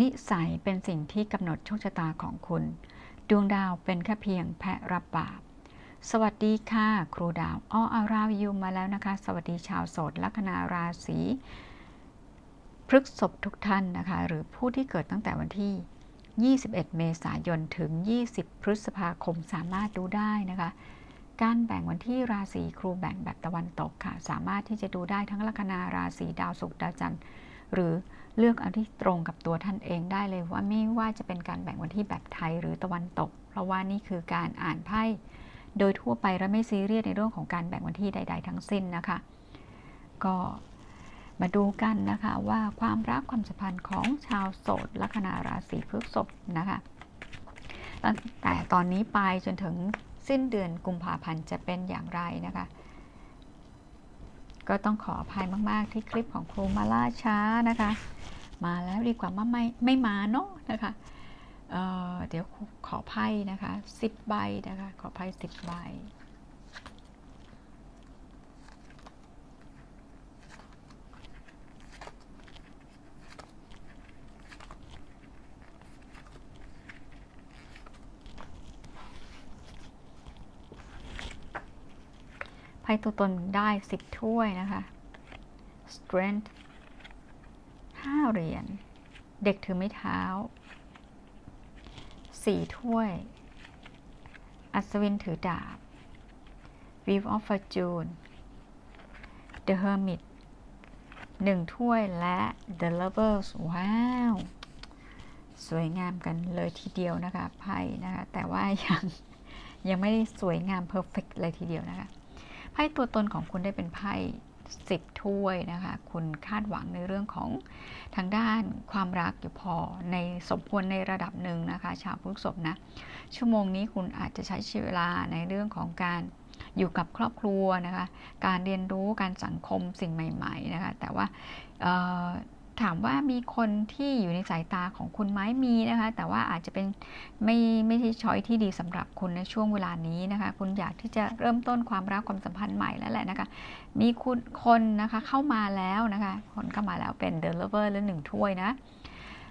นิสัยเป็นสิ่งที่กำหนดโชคชะตาของคุณ ดวงดาวเป็นแค่เพียงแพะรับบาป สวัสดีค่ะ ครูดาวอ้ออาราวยูมาแล้วนะคะ สวัสดีชาวโสดลัคนาราศีพฤกษภทุกท่านนะคะ หรือผู้ที่เกิดตั้งแต่วันที่ 21 เมษายน ถึง 20 พฤษภาคมสามารถดูได้นะคะ การแบ่งวันที่ราศีครูแบ่งแบบตะวันตกค่ะ สามารถที่จะดูได้ทั้งลัคนาราศีดาวศุกร์ดาวจันทร์ หรือเลือกเอาที่ตรงกับตัวท่านเองได้เลยว่าไม่ว่าจะเป็นการแบ่งวันที่แบบไทยหรือตะวันตก เพราะว่านี่คือการอ่านไพ่โดยทั่วไปและไม่ซีเรียสในเรื่องของการแบ่งวันที่ใด ๆ ทั้งสิ้นนะคะ ก็มาดูกันนะคะว่าความรักความสัมพันธ์ของชาวโสดลัคนาราศีพฤษภนะคะตั้งแต่ตอนนี้ไปจนถึงสิ้นเดือนกุมภาพันธ์จะเป็นอย่างไรนะคะ ก็ต้องขออภัยมาก ๆ ที่คลิปของครูมาล่าช้านะคะ มาแล้วดีกว่ามาไม่ไม่มาเนาะนะคะเเดี๋ยวขอไพ่นะคะ 10 ใบนะคะ ขอไพ่10 ใบ ไพ่ตัวตนได้ 10 ถ้วยนะคะ strength 5 เหรียญ เด็กถือไม้เท้า 4 ถ้วย อัศวินถือดาบ Wheel of Fortune The Hermit 1 ถ้วยและ The Lovers ว้าว สวยงามกันเลยทีเดียวนะคะไพ่นะคะ แต่ว่ายังยังไม่ได้สวยงามเพอร์เฟกเลยทีเดียวนะคะ ไพ่ตัวตนของคุณได้เป็นไพ่สิบถ้วยนะคะ คุณคาดหวังในเรื่องของทางด้านความรักอยู่พอในสมควรในระดับหนึ่งนะคะ ชาวพฤกษภนะ ชั่วโมงนี้คุณอาจจะใช้เวลาในเรื่องของการอยู่กับครอบครัวนะคะ การเรียนรู้การสังคมสิ่งใหม่ ๆ นะคะ แต่ว่า ถามว่ามีคนที่อยู่ในสายตาของคุณไหมมีนะคะ แต่ว่าอาจจะเป็นไม่ไม่ใช่ช้อยที่ดีสำหรับคุณในช่วงเวลานี้นะคะ คุณอยากที่จะเริ่มต้นความรักความสัมพันธ์ใหม่แล้วแหละนะคะ มีคุณคนนะคะเข้ามาแล้วนะคะ คนเข้ามาแล้วเป็นเดลเวอร์และหนึ่งถ้วยนะ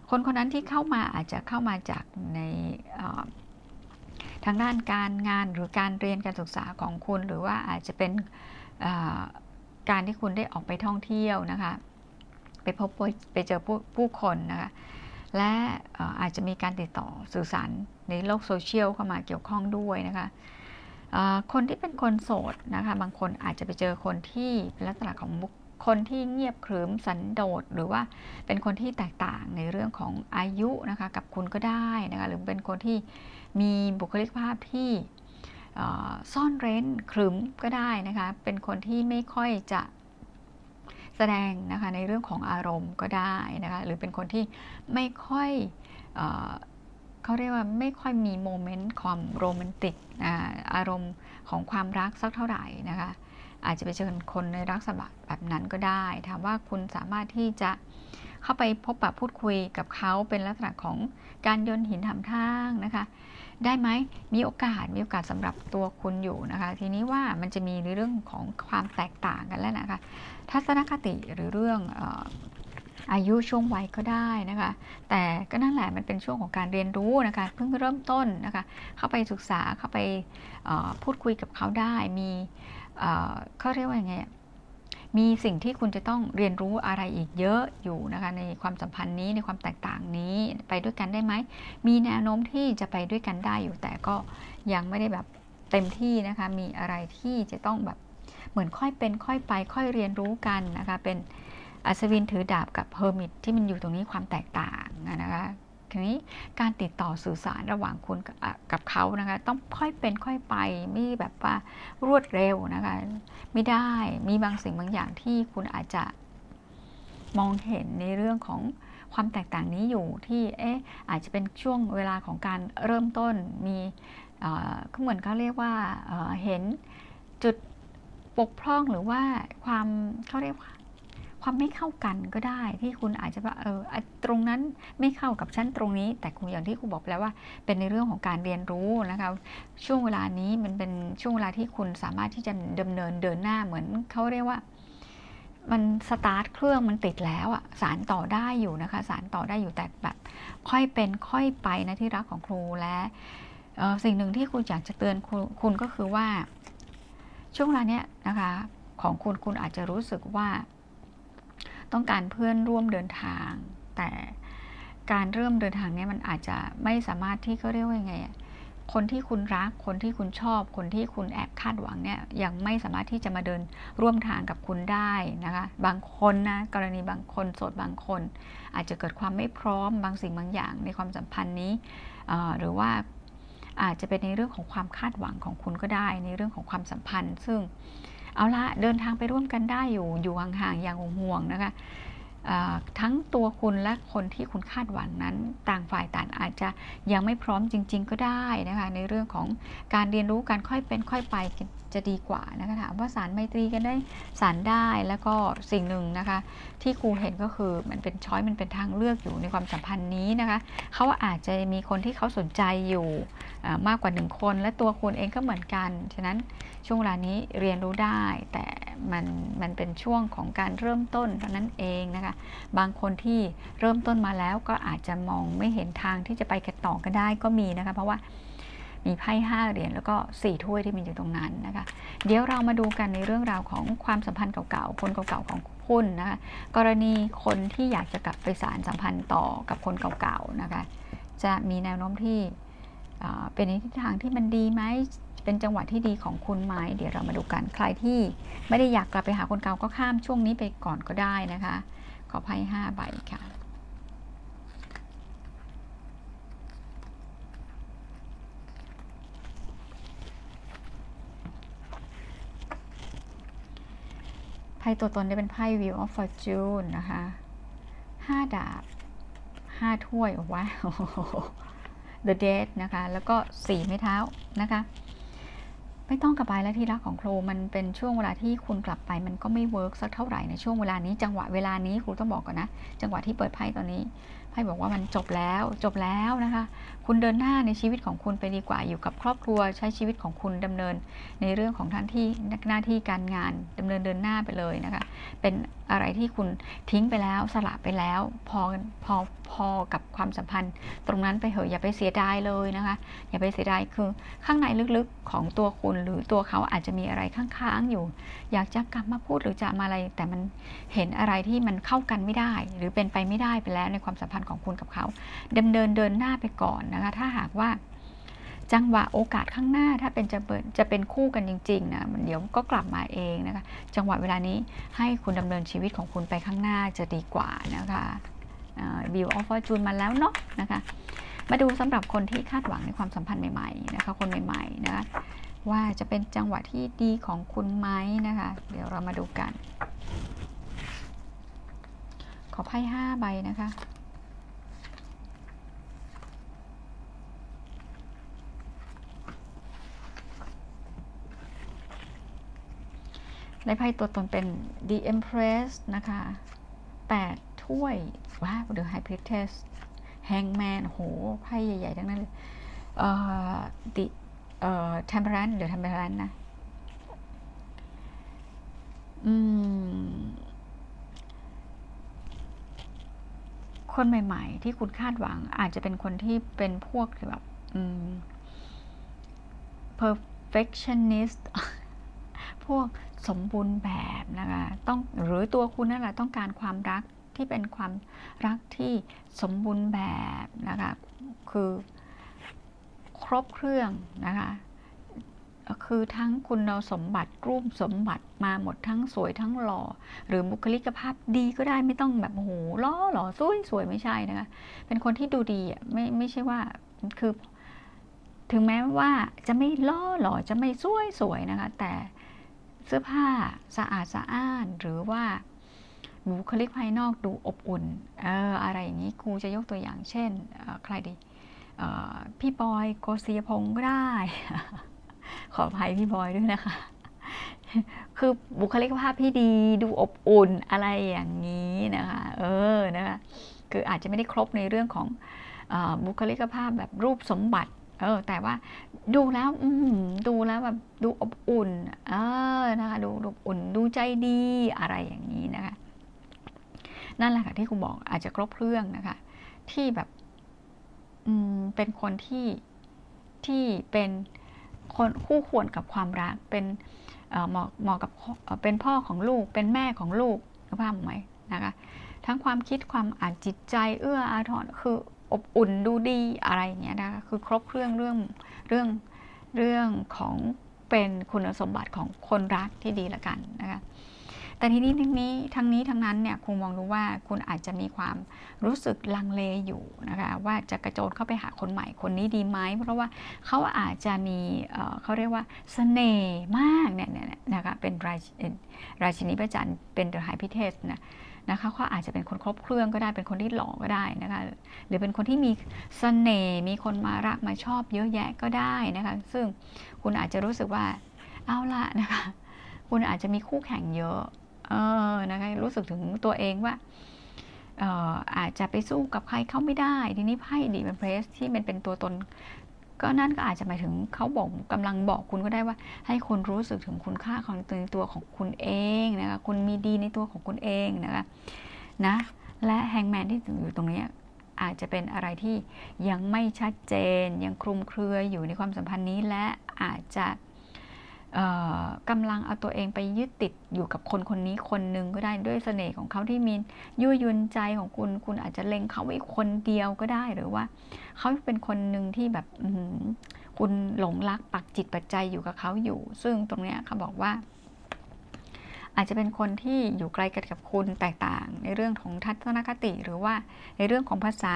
คนคนนั้นที่เข้ามาอาจจะเข้ามาจากในทางด้านการงานหรือการเรียนการศึกษาของคุณ หรือว่าอาจจะเป็นการที่คุณได้ออกไปท่องเที่ยวนะคะ ไปพบไปเจอผู้ผู้คนนะคะและอาจจะมีการติดต่อสื่อสารในโลกโซเชียลเข้ามาเกี่ยวข้องด้วยนะคะคนที่เป็นคนโสดนะคะบางคนอาจจะไปเจอคนที่เป็นลักษณะของบุคคนที่เงียบขรึมสันโดษหรือว่าเป็นคนที่แตกต่างในเรื่องของอายุนะคะกับคุณก็ได้นะคะหรือเป็นคนที่มีบุคลิกภาพที่ซ่อนเร้นขรึมก็ได้นะคะเป็นคนที่ไม่ค่อยจะ แสดงนะคะในเรื่องของอารมณ์ก็ได้นะคะหรือเป็นคนที่ไม่ค่อยเขาเรียกว่าไม่ค่อยมีโมเมนต์ความโรแมนติกอารมณ์ของความรักสักเท่าไหร่นะคะอาจจะไปเจอคนในรักษณะแบบนั้นก็ได้ ถามว่าคุณสามารถที่จะเข้าไปพบปะพูดคุยกับเขาเป็นลักษณะของการโยนหินทำทางนะคะ ได้ไหมมีโอกาสมีโอกาสสำหรับตัวคุณอยู่นะคะ ทีนี้ว่ามันจะมีในเรื่องของความแตกต่างกันแล้วนะคะ ทัศนคติหรือเรื่องอายุช่วงวัยก็ได้นะคะ แต่ก็นั่นแหละมันเป็นช่วงของการเรียนรู้นะคะเพิ่งเริ่มต้นนะคะ เข้าไปศึกษาเข้าไปพูดคุยกับเขาได้มีเขาเรียกว่าไงมีสิ่งที่คุณจะต้องเรียนรู้อะไรอีกเยอะอยู่นะคะในความสัมพันธ์นี้ในความแตกต่างนี้ไปด้วยกันได้ไหมมีแนวโน้มที่จะไปด้วยกันได้อยู่แต่ก็ยังไม่ได้แบบเต็มที่นะคะมีอะไรที่จะต้องแบบ เหมือนค่อยเป็นค่อยไปค่อยเรียนรู้กันนะคะเป็นอัศวินถือดาบกับเฮอร์มิตที่มันอยู่ตรงนี้ความแตกต่างนะคะทีนี้การติดต่อสื่อสารระหว่างคุณกับเขานะคะต้องค่อยเป็นค่อยไปไม่แบบว่ารวดเร็วนะคะไม่ได้มีบางสิ่งบางอย่างที่คุณอาจจะมองเห็นในเรื่องของความแตกต่างนี้อยู่ที่เอ๊ะอาจจะเป็นช่วงเวลาของการเริ่มต้นมีก็เหมือนเขาเรียกว่าเห็นจุด ปกพร่องหรือว่าความเขาเรียกว่าความไม่เข้ากันก็ได้ที่คุณอาจจะว่าเออตรงนั้นไม่เข้ากับฉันตรงนี้ แต่คุณอย่างที่คุณบอกแล้วว่า เป็นในเรื่องของการเรียนรู้นะคะช่วงเวลานี้มันเป็นช่วงเวลาที่คุณสามารถที่จะดำเนินเดินหน้าเหมือนเขาเรียกว่า มันสตาร์ทเครื่องมันติดแล้วอะสารต่อได้อยู่นะคะสารต่อได้อยู่แต่แบบค่อยเป็นค่อยไปนะที่รักของครูและออสิ่งหนึ่งที่ครูอยากจะเตือนคคุณก็คือว่า ช่วงเวลาเนี้ยนะคะของคุณคุณอาจจะรู้สึกว่าต้องการเพื่อนร่วมเดินทาง แต่การเริ่มเดินทางเนี้ยมันอาจจะไม่สามารถที่เขาเรียกว่ายังไงคนที่คุณรัก คนที่คุณชอบ คนที่คุณแอบคาดหวังเนี่ยยังไม่สามารถที่จะมาเดินร่วมทางกับคุณได้นะคะบางคนนะกรณีบางคนโสดบางคน อาจจะเกิดความไม่พร้อมบางสิ่งบางอย่างในความสัมพันธ์นี้ หรือว่า อาจจะเป็นในเรื่องของความคาดหวังของคุณก็ได้ ในเรื่องของความสัมพันธ์ ซึ่งเอาละเดินทางไปร่วมกันได้อยู่อยู่ห่างๆอย่างห่วงๆนะคะ ทั้งตัวคุณและคนที่คุณคาดหวังนั้น ต่างฝ่ายต่างอาจจะยังไม่พร้อมจริง ๆ ก็ได้นะคะในเรื่องของการเรียนรู้การค่อยเป็นค่อยไปจะดีกว่านะคะถามว่าสารไมตรีกันได้สารได้แล้วก็สิ่งหนึ่งนะคะ ที่ครูเห็นก็คือมันเป็นช้อยมันเป็นทางเลือกอยู่ในความสัมพันธ์นี้นะคะเขาอาจจะมีคนที่เขาสนใจอยู่มากกว่าหนึ่งคน และตัวคุณเองก็เหมือนกันฉะนั้น ช่วงเวลานี้เรียนรู้ได้ แต่มันมันเป็นช่วงของการเริ่มต้นเท่านั้นเองนะคะ บางคนที่เริ่มต้นมาแล้วก็อาจจะมองไม่เห็นทางที่จะไปกันต่อก็ได้ก็มีนะคะ เพราะว่ามีไพ่ห้าเหรียญแล้วก็สี่ถ้วยที่มีอยู่ตรงนั้นนะคะ เดี๋ยวเรามาดูกันในเรื่องราวของความสัมพันธ์เก่าๆ คนเก่าๆของคุณนะคะ กรณีคนที่อยากจะกลับไปสารสัมพันธ์ต่อกับคนเก่าๆนะคะ จะมีแนวโน้มที่เอ่อเป็นในทิศทางที่มันดีไหม เป็นจังหวะที่ดีของคุณไหมเดี๋ยวเรามาดูกันใครที่ไม่ได้อยากกลับไปหาคนเก่าก็ข้ามช่วงนี้ไปก่อนก็ได้นะคะ ขอไพ่ห้าใบค่ะไพ่ตัวตนได้เป็นไพ่ Wheel of Fortune นะคะห้าดาบห้าถ้วยว้าว The Dead นะคะ แล้วก็สี่ไม้เท้านะคะ ไม่ต้องกลับไปแล้วที่รักของครูมันเป็นช่วงเวลาที่คุณกลับไป มันก็ไม่เวิร์กสักเท่าไหร่ในช่วงเวลานี้ จังหวะเวลานี้ครูต้องบอกก่อนนะ จังหวะที่เปิดไพ่ตอนนี้ไพ่บอกว่ามันจบแล้วจบแล้วนะคะ คุณเดินหน้าในชีวิตของคุณไปดีกว่าอยู่กับครอบครัวใช้ชีวิตของคุณดำเนิน ในเรื่องของท่านที่หน้าที่การงานดำเนินเดินหน้าไปเลยนะคะ เป็น อะไรที่คุณทิ้งไปแล้วสละไปแล้ว พอพอพอกับความสัมพันธ์ ตรงนั้นไปเหอะอย่าไปเสียดายเลยนะคะ อย่าไปเสียดายคือข้างในลึกๆของตัวคุณหรือตัวเขาอาจจะมีอะไรค้างๆอยู่ อยากจะกลับมาพูดหรือจะมาอะไร แต่มันเห็นอะไรที่มันเข้ากันไม่ได้ หรือเป็นไปไม่ได้ไปแล้วในความสัมพันธ์ของคุณกับเขาดำเนินเดินหน้าไปก่อนนะคะ ถ้าหากว่า จังหวะโอกาสข้างหน้าถ้าเป็นจะเปิดจะเป็นคู่กันจริงๆนะมันเดี๋ยวก็กลับมาเองนะคะ จังหวะเวลานี้ให้คุณดำเนินชีวิตของคุณไปข้างหน้าจะดีกว่านะคะบิวออฟฟอร์จูนมาแล้วเนาะนะคะ มาดูสำหรับคนที่คาดหวังในความสัมพันธ์ใหม่ๆนะคะ คนใหม่ๆนะคะว่าจะเป็นจังหวะที่ดีของคุณไหมนะคะ เดี๋ยวเรามาดูกัน ขอไพ่ห้าใบนะคะ ได้ไพ่ตัวตนเป็น The Empress นะคะ 8 ถ้วย ว้าว The High Priestess Hangman โห ไพ่ใหญ่ ๆ ทั้งนั้นเลย เอ่อ The เอ่อ Temperance เดี๋ยว Temperance นะ อืม คนใหม่ ๆ ที่คุณคาดหวัง อาจจะเป็นคนที่เป็นพวกแบบ perfectionist พวกสมบูรณ์แบบนะคะต้องหรือตัวคุณนั่นแหละต้องการความรักที่เป็นความรักที่สมบูรณ์แบบนะคะคือครบเครื่องนะคะคือทั้งคุณสมบัติรูปสมบัติมาหมดทั้งสวยทั้งหล่อ หรือบุคลิกภาพดีก็ได้ไม่ต้องแบบโหล้อหล่อสวยสวยไม่ใช่นะคะเป็นคนที่ดูดีอะไม่ไม่ใช่ว่าคือ ถึงแม้ว่าจะไม่ล่อหล่อจะไม่สวยสวยนะคะแต่ เสื้อผ้าสะอาดสะอ้าน หรือว่าบุคลิกภายนอกดูอบอุ่นเอออะไรอย่างนี้ครูจะยกตัวอย่างเช่นใครดีพี่บอยโกศิยพงศ์ก็ได้ ขออภัยพี่บอยด้วยนะคะ คือบุคลิกภาพที่ดีดูอบอุ่นอะไรอย่างนี้นะคะเออนะคะคืออาจจะไม่ได้ครบในเรื่องของอบุคลิกภาพแบบรูปสมบัติ เออ แต่ว่าดูแล้วดูแล้วแบบดูอบอุ่น เออนะคะ ดูอบอุ่น ดูใจดีอะไรอย่างนี้นะคะ นั่นแหละค่ะที่คุณบอกอาจจะครบเครื่องนะคะ ที่แบบอืมเป็นคนที่ที่เป็นคนคู่ควรกับความรัก เป็นเหมาะเหมาะกับเป็นพ่อของลูก เป็นแม่ของลูกนึกภาพไหมนะคะ ทั้งความคิดความอ่านจิตใจ เอื้ออาทรคือ อบอุ่นดูดีอะไรอย่างเงี้ยนะคะคือครบเครื่องเรื่องเรื่องเรื่องของเป็นคุณสมบัติของคนรักที่ดีละกันนะคะ แต่ทีนี้ทั้งนี้ทั้งนี้ทั้งนั้นเนี่ยคงมองดูว่าคุณอาจจะมีความรู้สึกลังเลอยู่นะคะว่าจะกระโจนเข้าไปหาคนใหม่คนนี้ดีไหมเพราะว่าเขาอาจจะมีเขาเรียกว่าสเสน่ห์มากเนี่ยนะคะเป็นราราชินีพระจันทร์เป็นเดอะไฮพิเทสนะนะคะเขาอาจจะเป็นคนครบเครื่องก็ได้เป็นคนที่หล่อก็ได้นะคะหรือเป็นคนที่มีสเสน่ห์มีคนมารักมาชอบเยอะแยะก็ได้นะคะซึ่งคุณอาจจะรู้สึกว่าเอาละนะคะคุณอาจจะมีคู่แข่งเยอะ เออนะคะรู้สึกถึงตัวเองว่าอาจจะไปสู้กับใครเขาไม่ได้ ทีนี้ไพ่ดีเป็นเพรสที่มันเป็นตัวตน ก็นั่นก็อาจจะหมายถึงเขาบอกกำลังบอกคุณก็ได้ว่า ให้คุณรู้สึกถึงคุณค่าของตัวตัวของคุณเองนะคะคุณมีดีในตัวของคุณเองนะคะนะและแฮงแมนที่อยู่ตรงนี้อาจจะเป็นอะไรที่ยังไม่ชัดเจน ยังคลุมเครืออยู่ในความสัมพันธ์นี้และอาจจะ กำลังเอาตัวเองไปยึดติดอยู่กับคนคนนี้คนหนึ่งก็ได้ด้วยเสน่ห์ของเขาที่มียั่วยวนใจของคุณ คุณอาจจะเล็งเขาไว้คนเดียวก็ได้หรือว่า เขาเป็นคนหนึ่งที่แบบคุณหลงรักปักจิตปัจจัยอยู่กับเขาอยู่ ซึ่งตรงนี้เขาบอกว่า อาจจะเป็นคนที่อยู่ไกลกันกับคุณแตกต่าง ในเรื่องของทัศนคติหรือว่าในเรื่องของภาษา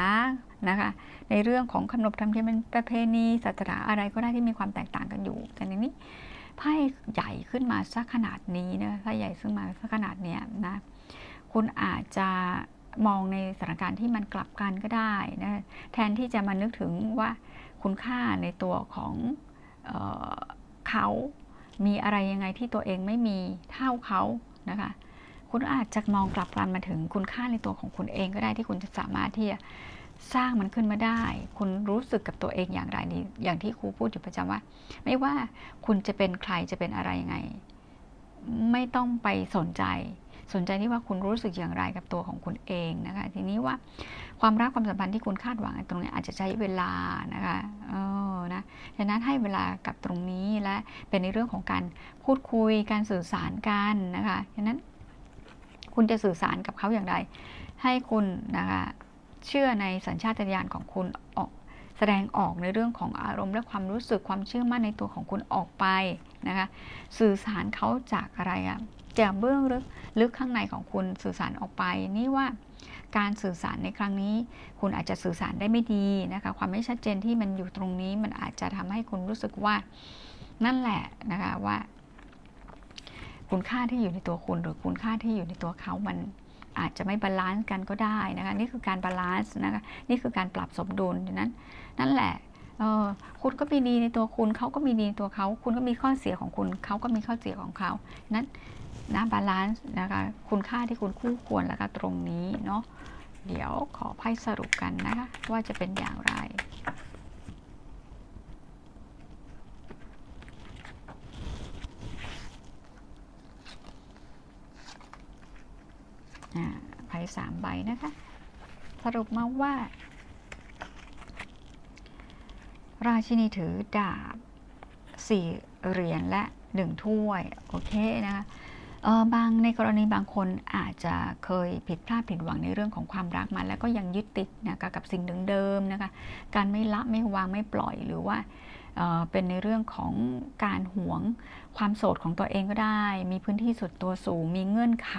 นะคะในเรื่องของขนบธรรมเนียมประเพณีศาสนาอะไรก็ได้ที่มีความแตกต่างกันอยู่ แต่ในนี้ ไพ่ใหญ่ขึ้นมาสักขนาดนี้นะไพ่ใหญ่ขึ้นมาสักขนาดเนี้ยนะคุณอาจจะมองในสถานการณ์ที่มันกลับกันก็ได้นะแทนที่จะมานึกถึงว่าคุณค่าในตัวของเออเขามีอะไรยังไงที่ตัวเองไม่มีเท่าเขานะคะคุณอาจจะมองกลับกันมาถึงคุณค่าในตัวของคุณเองก็ได้ที่คุณจะสามารถที่จะ สร้างมันขึ้นมาได้ คุณรู้สึกกับตัวเองอย่างไรนี่อย่างที่ครูพูดอยู่ประจำว่า ไม่ว่าคุณจะเป็นใครจะเป็นอะไรยังไง ไม่ต้องไปสนใจ สนใจที่ว่าคุณรู้สึกอย่างไรกับตัวของคุณเองนะคะ ทีนี้ว่าความรักความสัมพันธ์ที่คุณคาดหวังตรงนี้อาจจะใช้เวลานะคะเออนะฉะนั้นให้เวลากับตรงนี้และเป็นในเรื่องของการพูดคุยการสื่อสารกันนะคะฉะนั้น คุณจะสื่อสารกับเขาอย่างไร ให้คุณนะคะ เชื่อในสัญชาตญาณของคุณออกแสดงออกในเรื่องของอารมณ์และความรู้สึกความเชื่อมั่นในตัวของคุณออกไปนะคะสื่อสารเขาจากอะไรอะจากเบื้องลึกลึกข้างในของคุณสื่อสารออกไป นี่ว่าการสื่อสารในครั้งนี้ คุณอาจจะสื่อสารได้ไม่ดีนะคะความไม่ชัดเจนที่มันอยู่ตรงนี้มันอาจจะทำให้คุณรู้สึกว่านั่นแหละนะคะว่า คุณค่าที่อยู่ในตัวคุณหรือคุณค่าที่อยู่ในตัวเขามัน อาจจะไม่บาลานซ์กันก็ได้นะคะนี่คือการบาลานซ์นะคะนี่คือการปรับสมดุลดังนั้น นั่นแหละคุณก็มีดีในตัวคุณเขาก็มีดีในตัวเขา คุณก็มีข้อเสียของคุณเขาก็มีข้อเสียของเขานั้นนะบาลานซ์นะคะคุณค่าที่คุณคู่ควรแล้วก็ตรงนี้เนาะเดี๋ยวขอไพ่สรุปกันนะคะว่าจะเป็นอย่างไร ไพ่สามใบนะคะ สรุปมาว่า ราชินีถือดาบสี่เหรียญและหนึ่งถ้วย โอเคนะคะบางในกรณีบางคนอาจจะเคยผิดพลาดผิดหวังในเรื่องของความรักมาแล้วก็ยังยึดติดนะกับสิ่งเดิมๆนะคะการไม่ละไม่วางไม่ปล่อยหรือว่าเป็นในเรื่องของการหวง ความโสดของตัวเองก็ได้ มีพื้นที่ส่วนตัวสูง มีเงื่อนไข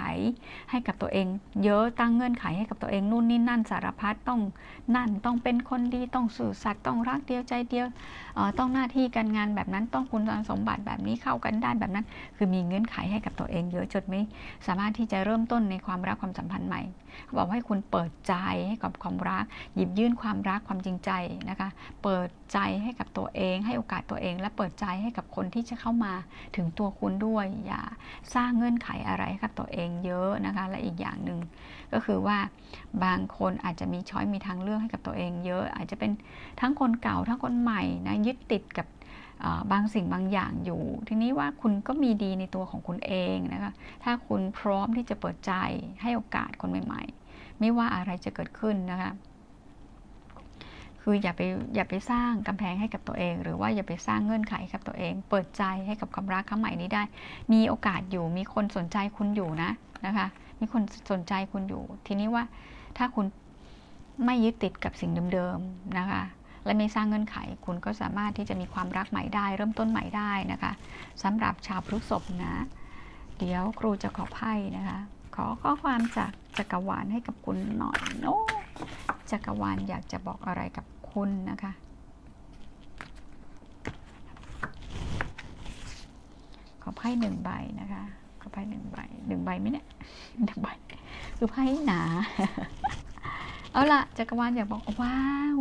ให้กับตัวเอง เยอะตั้งเงื่อนไขให้กับตัวเองนู่นนี่นั่นสารพัดต้องนั่นต้องเป็นคนดีต้องสื่อสัตย์ต้องรักเดียวใจเดียวต้องหน้าที่การงานแบบนั้นต้องคุณสมบัติแบบนี้เข้ากันได้แบบนั้น คือมีเงื่อนไขให้กับตัวเอง เยอะจนไม่สามารถที่จะเริ่มต้นในความรักความสัมพันธ์ใหม่บอกให้คุณเปิดใจให้กับความรัก หยิบยื่นความรักความจริงใจนะคะ เปิดใจให้กับตัวเอง ให้โอกาสตัวเอง และเปิดใจให้กับคนที่จะเข้ามาถึงตัวคุณด้วยอย่าสร้างเงื่อนไขอะไรให้กับตัวเองเยอะนะคะและอีกอย่างหนึ่งก็คือว่าบางคนอาจจะมีช้อยมีทางเลือกให้กับตัวเองเยอะ อาจจะเป็นทั้งคนเก่าทั้งคนใหม่นะยึดติดกับบางสิ่งบางอย่างอยู่ ทีนี้ว่าคุณก็มีดีในตัวของคุณเองนะคะถ้าคุณพร้อมที่จะเปิดใจให้โอกาสคนใหม่ ๆ ไม่ว่าอะไรจะเกิดขึ้นนะคะ คืออย่าไปอย่าไปสร้างกำแพงให้กับตัวเอง หรือว่าอย่าไปสร้างเงื่อนไขกับตัวเอง เปิดใจให้กับความรักครั้งใหม่นี้ได้ มีโอกาสอยู่มีคนสนใจคุณอยู่นะนะคะมีคนสนใจคุณอยู่ ทีนี้ว่าถ้าคุณไม่ยึดติดกับสิ่งเดิมๆนะคะ และไม่สร้างเงื่อนไข คุณก็สามารถที่จะมีความรักใหม่ได้ เริ่มต้นใหม่ได้นะคะสำหรับชาวพฤษภนะ เดี๋ยวครูจะขอไพ่นะคะ ขอข้อความจาก จักรวาลให้กับคุณหน่อยโน้จักรวาลอยากจะบอกอะไรกับคุณนะคะ ขอไพ่หนึ่งใบนะคะ ขอไพ่หนึ่งใบหนึ่งใบไหมเนี่ยหนึ่งใบคือไพ่หนา เอาละจักรวาลอยากบอกว้าว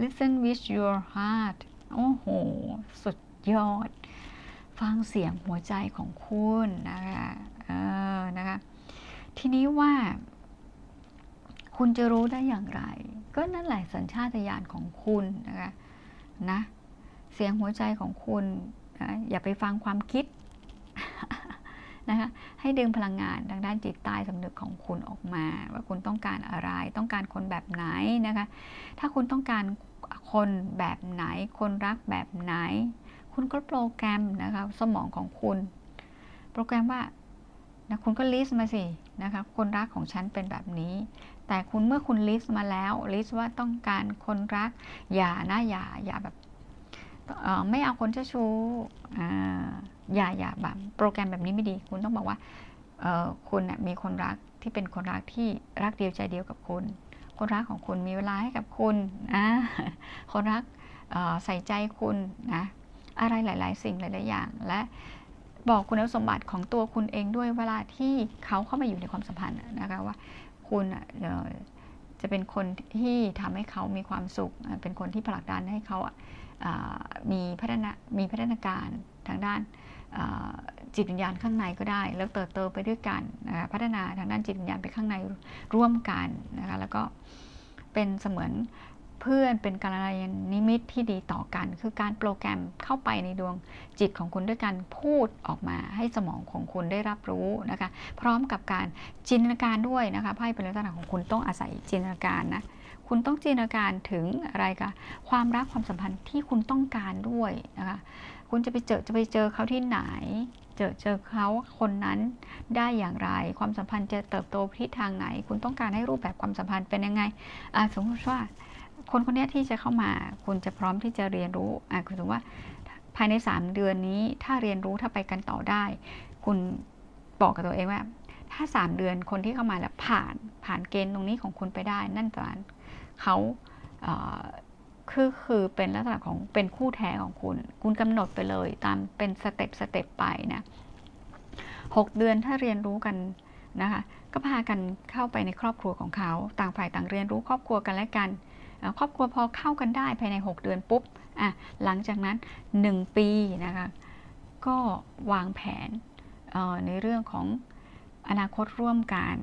listen with your heart โอ้โห สุดยอด ฟังเสียงหัวใจของคุณนะคะ เออ นะคะ ทีนี้ว่าคุณจะรู้ได้อย่างไร ก็นั่นแหละสัญชาตญาณของคุณนะคะนะเสียงหัวใจของคุณนะอย่าไปฟังความคิดนะคะให้ดึงพลังงานทางด้านจิตใต้สำนึกของคุณออกมา ว่าคุณต้องการอะไรต้องการคนแบบไหนนะคะถ้าคุณต้องการคนแบบไหน คนรักแบบไหน คุณก็โปรแกรมนะคะสมองของคุณ โปรแกรมว่า นะคุณก็ลิสต์มาสินะคะคนรักของฉันเป็นแบบนี้ แต่คุณเมื่อคุณลิสต์มาแล้วลิสต์ว่าต้องการคนรักอย่านะอย่าอย่าแบบไม่เอาคนเจ้าชู้อย่าอย่าแบบโปรแกรมแบบนี้ไม่ดี คุณต้องบอกว่าคุณมีคนรักที่เป็นคนรักที่รักเดียวใจเดียวกับคุณ คนรักของคุณมีเวลาให้กับคุณนะคนรักใส่ใจคุณนะอะไรหลาย ๆ สิ่งหลาย ๆ อย่างและ บอกคุณสมบัติของตัวคุณเองด้วยเวลาที่เขาเข้ามาอยู่ในความสัมพันธ์นะคะว่าคุณจะเป็นคนที่ทำให้เขามีความสุข เป็นคนที่ผลักดันให้เขามีพัฒนามีพัฒนาการทางด้านจิตวิญญาณข้างในก็ได้ แล้วเติบโตไปด้วยกันนะคะพัฒนาทางด้านจิตวิญญาณไปข้างในร่วมกันนะคะแล้วก็เป็นเสมือน เพื่อนเป็นการยนิมิตที่ดีต่อกัน คือการโปรแกรมเข้าไปในดวงจิตของคุณด้วยการพูดออกมาให้สมองของคุณได้รับรู้นะคะ พร้อมกับการจินตนาการด้วยนะคะไพ่เป็นลักษณะของคุณต้องอาศัยจินตนาการนะคุณต้องจินตนาการถึงอะไรคะความรักความสัมพันธ์ที่คุณต้องการด้วยนะคะคุณจะไปเจอจะไปเจอเขาที่ไหน เจอเจอเขาคนนั้นได้อย่างไร ความสัมพันธ์จะเติบโตทิศทางไหน คุณต้องการให้รูปแบบความสัมพันธ์เป็นยังไงสมมติว่า คนคนนี้ที่จะเข้ามาคุณจะพร้อมที่จะเรียนรู้อะคุณถือว่าภายใน 3 เดือนนี้ถ้าเรียนรู้ถ้าไปกันต่อได้ คุณบอกกับตัวเองว่า ถ้า 3 เดือนคนที่เข้ามาแล้วผ่านผ่านเกณฑ์ตรงนี้ของคุณไปได้ นั่นแปลว่าเขาคือคือเป็นลักษณะของเป็นคู่แท้ของคุณ คุณกำหนดไปเลย ตามเป็นสเต็ปสเต็ปไปนะหกเดือนถ้าเรียนรู้กันนะคะ ก็พากันเข้าไปในครอบครัวของเขา ต่างฝ่ายต่างเรียนรู้ครอบครัวกันและกัน ครอบครัวพอเข้ากันได้ภายใน 6 เดือนปุ๊บอะหลังจากนั้น 1 ปีนะคะก็วางแผนในเรื่องของอนาคตร่วมกัน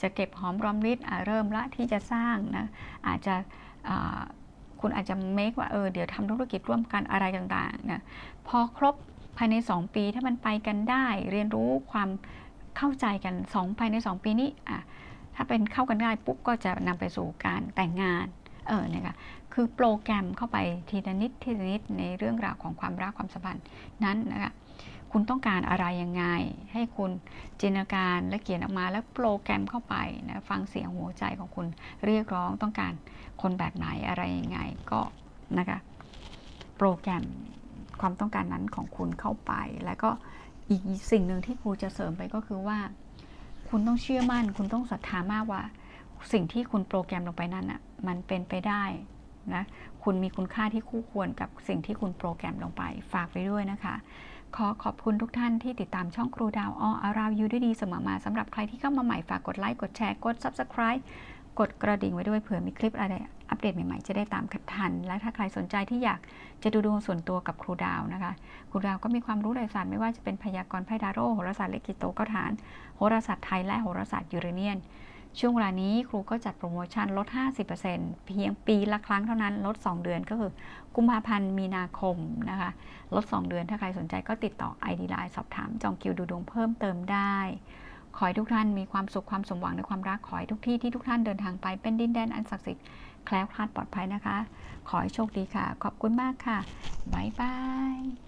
จะเก็บหอมรอมริดเริ่มละที่จะสร้างนะอาจจะคุณอาจจะเมคว่าเออเดี๋ยวทำธุรกิจร่วมกันอะไรต่างๆนะพอครบภายใน 2 ปีถ้ามันไปกันได้ เรียนรู้ความเข้าใจกัน 2 ภายใน 2 ปีนี้อะถ้าเป็นเข้ากันได้ปุ๊บก็จะนำไปสู่การแต่งงาน เออนี่ยค่ะคือโปรแกรมเข้าไปทีละนิดทีละนิดในเรื่องราวของความรักความสัมพันธ์นั้นนะคะคุณต้องการอะไรยังไง ให้คุณจินตนาการและเขียนออกมาแล้วโปรแกรมเข้าไปนะฟังเสียงหัวใจของคุณเรียกร้องต้องการคนแบบไหนอะไรยังไงก็นะคะโปรแกรมความต้องการนั้นของคุณเข้าไป แล้วก็อีกสิ่งหนึ่งที่ครูจะเสริมไปก็คือว่า คุณต้องเชื่อมั่น คุณต้องศรัทธามากว่า สิ่งที่คุณโปรแกรมลงไปนั้นอะ มันเป็นไปได้นะคุณมีคุณค่าที่คู่ควรกับสิ่งที่คุณโปรแกรมลงไป ฝากไปด้วยนะคะ ขอขอบคุณทุกท่านที่ติดตามช่องครูดาวออาราวยูด้วยดีเสมอมาสำหรับใครที่เข้ามาใหม่ฝากกดไลค์กดแชร์กด Subscribe กดกระดิ่งไว้ด้วยเผื่อมีคลิปอะไรอัปเดตใหม่ๆ จะได้ตามทัน และถ้าใครสนใจที่อยากจะดูดวงส่วนตัวกับครูดาวนะคะ ครูดาวก็มีความรู้ในศาสตร์ไม่ว่าจะเป็นพยากรณ์ไพ่ดาโร่โหราศาสตร์เลกิโตก็ฐาน โหราศาสตร์ไทยและโหราศาสตร์ยูเรเนียน ช่วงเวลานี้ครูก็จัดโปรโมชั่นลด 50%เพียงปีละครั้งเท่านั้น ลด 2 เดือนก็คือ กุมภาพันธ์มีนาคมนะคะ ลด 2 เดือนถ้าใครสนใจก็ติดต่อ ID Line สอบถามจองคิวดูดวงเพิ่มเติมได้ ขอให้ทุกท่านมีความสุขความสมหวังในความรัก ขอให้ทุกที่ที่ทุกท่านเดินทางไปเป็นดินแดนอันศักดิ์สิทธิ์แคล้วคลาดปลอดภัยนะคะ ขอให้โชคดีค่ะ ขอบคุณมากค่ะบ๊ายบาย